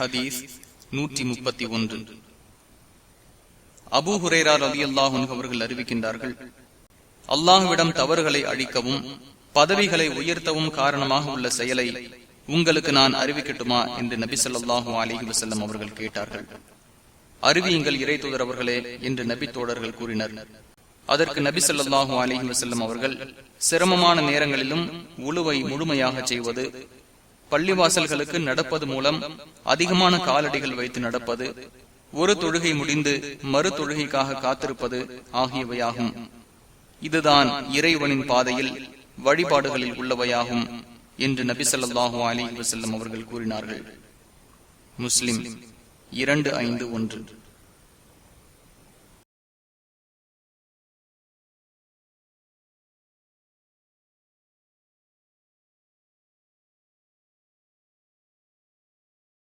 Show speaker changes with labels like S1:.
S1: ஹதீஸ் நூற்றி முப்பத்தி ஒன்று. அபு ஹுரேரா ரவி அல்லாஹன் அவர்கள் அறிவிக்கின்றார்கள் அல்லாஹுவிடம் தவறுகளை அழிக்கவும் பதவிகளை உயர்த்தவும் காரணமாக உள்ள செயலை உங்களுக்கு நான் அறிவிக்கட்டுமா? என்று நபி சொல்லாஹு அலிஹி வசல்லம் அவர்கள் கேட்டார்கள். அறிவியுங்கள் இறை தூதர் அவர்களே என்று நபி தோழர்கள் கூறினர். அதற்கு நபி சொல்லாஹு அலிஹி வசல்லம் அவர்கள் சிரமமான நேரங்களிலும் உழுவை முழுமையாக செய்வது பள்ளிவாசல்களுக்கு நடப்பது மூலம் அதிகமான காலடிகள் வைத்து நடப்பது ஒரு தொழுகை முடிந்து மறு தொழுகைக்காக காத்திருப்பது ஆகியவையாகும். இதுதான் இறைவனின் பாதையில் வழிபாடுகளில் உள்ளவையாகும் என்று நபி ஸல்லல்லாஹு அலைஹி அவர்கள் கூறினார்கள். முஸ்லிம் இரண்டு ஐந்து ஒன்று.